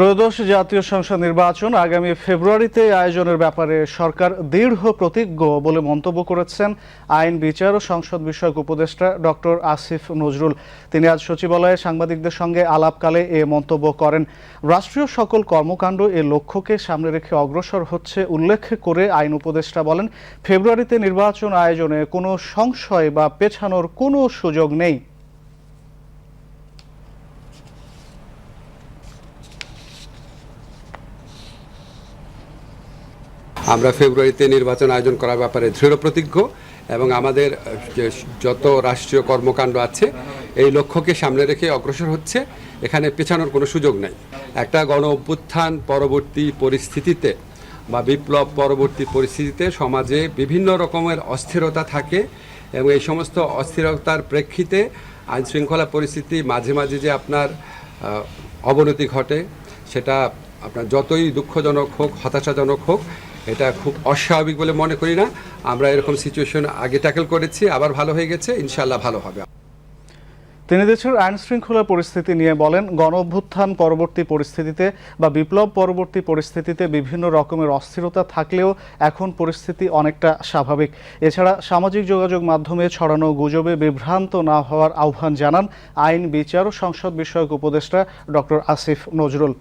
ত্রয়োদশ জাতীয় সংসদ নির্বাচন আগামী ফেব্রুয়ারিতে আয়োজনের ব্যাপারে সরকার দৃঢ় প্রতিজ্ঞ বলে মন্তব্য করেছেন আইন, বিচার ও সংসদ বিষয়ক উপদেষ্টা ডক্টর আসিফ নজরুল। তিনি আজ সচিবালয়ে সাংবাদিকদের সঙ্গে আলাপকালে এ মন্তব্য করেন। রাষ্ট্রীয় সকল কর্মকাণ্ড এ লক্ষ্যকে সামনে রেখে অগ্রসর হচ্ছে উল্লেখ করে আইন উপদেষ্টা বলেন, ফেব্রুয়ারিতে নির্বাচন আয়োজনে কোনো সংশয় বা পেছানোর কোনো সুযোগ নেই। আমরা ফেব্রুয়ারিতে নির্বাচন আয়োজন করার ব্যাপারে দৃঢ় প্রতিজ্ঞ এবং আমাদের যত রাষ্ট্রীয় কর্মকাণ্ড আছে, এই লক্ষ্যকে সামনে রেখে অগ্রসর হচ্ছে। এখানে পেছানোর কোনো সুযোগ নাই। একটা গণ অভ্যুত্থান পরবর্তী পরিস্থিতিতে বা বিপ্লব পরবর্তী পরিস্থিতিতে সমাজে বিভিন্ন রকমের অস্থিরতা থাকে এবং এই সমস্ত অস্থিরতার প্রেক্ষিতে আইন শৃঙ্খলা পরিস্থিতি মাঝে মাঝে যে আপনার অবনতি ঘটে, সেটা আপনার যতই দুঃখজনক হোক, হতাশাজনক হোক এটা খুব অস্বাভাবিক বলে মনে করি না। আমরা এরকম সিচুয়েশন আগে ট্যাকেল করেছি, আবার ভালো হয়ে গেছে ইনশাল্লাহ ভালো হবে। তিনি দেশের আইন শৃঙ্খলা পরিস্থিতি নিয়ে বলেন গণ অভ্যুত্থান পরবর্তী পরিস্থিতিতে বা বিপ্লব পরবর্তী পরিস্থিতিতে বিভিন্ন রকমের অস্থিরতা থাকলেও এখন পরিস্থিতি অনেকটা স্বাভাবিক। এছাড়া সামাজিক যোগাযোগ মাধ্যমে ছড়ানো গুজবে বিভ্রান্ত না হওয়ার আহ্বান জানান আইন, বিচার ও সংসদ বিষয়ক উপদেষ্টা ডক্টর আসিফ নজরুল।